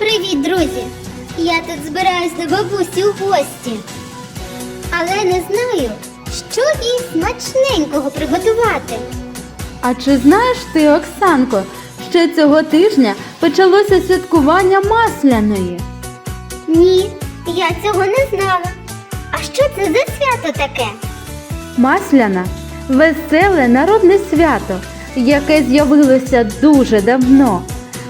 Привіт, друзі! Я тут збираюсь до бабусі у гості. Але не знаю, що їй смачненького приготувати. А чи знаєш ти, Оксанко, що цього тижня почалося святкування масляної? Ні, я цього не знала. А що це за свято таке? Масляна веселе народне свято, яке з'явилося дуже давно.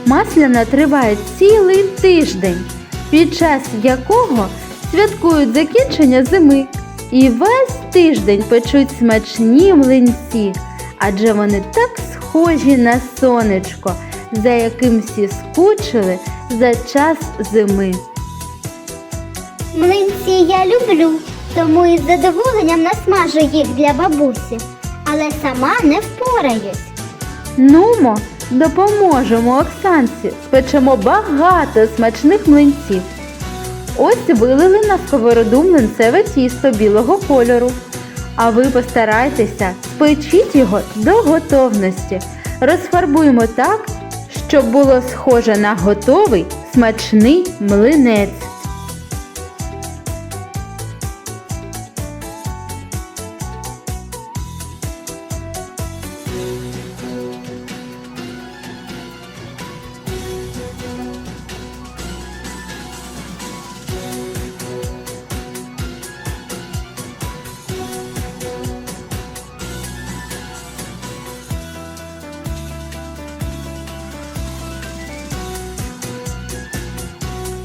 Масляна триває цілий тиждень, під час якого святкують закінчення зими. І весь тиждень печуть смачні млинці, адже вони так схожі на сонечко, за яким всі скучили за час зими. Млинці я люблю, тому із задоволенням насмажу їх для бабусі, але сама не впораюсь. Нумо, допоможемо Оксанці, спечемо багато смачних млинців. Ось вилили на сковороду млинцеве тісто білого кольору. А ви постарайтеся, спечіть його до готовності. Розфарбуємо так, щоб було схоже на готовий смачний млинець.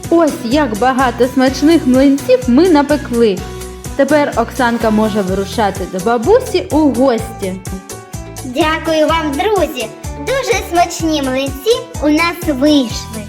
Ось як багато смачних млинців ми напекли. Тепер Оксанка може вирушати до бабусі у гості. Дякую вам, друзі! Дуже смачні млинці у нас вийшли.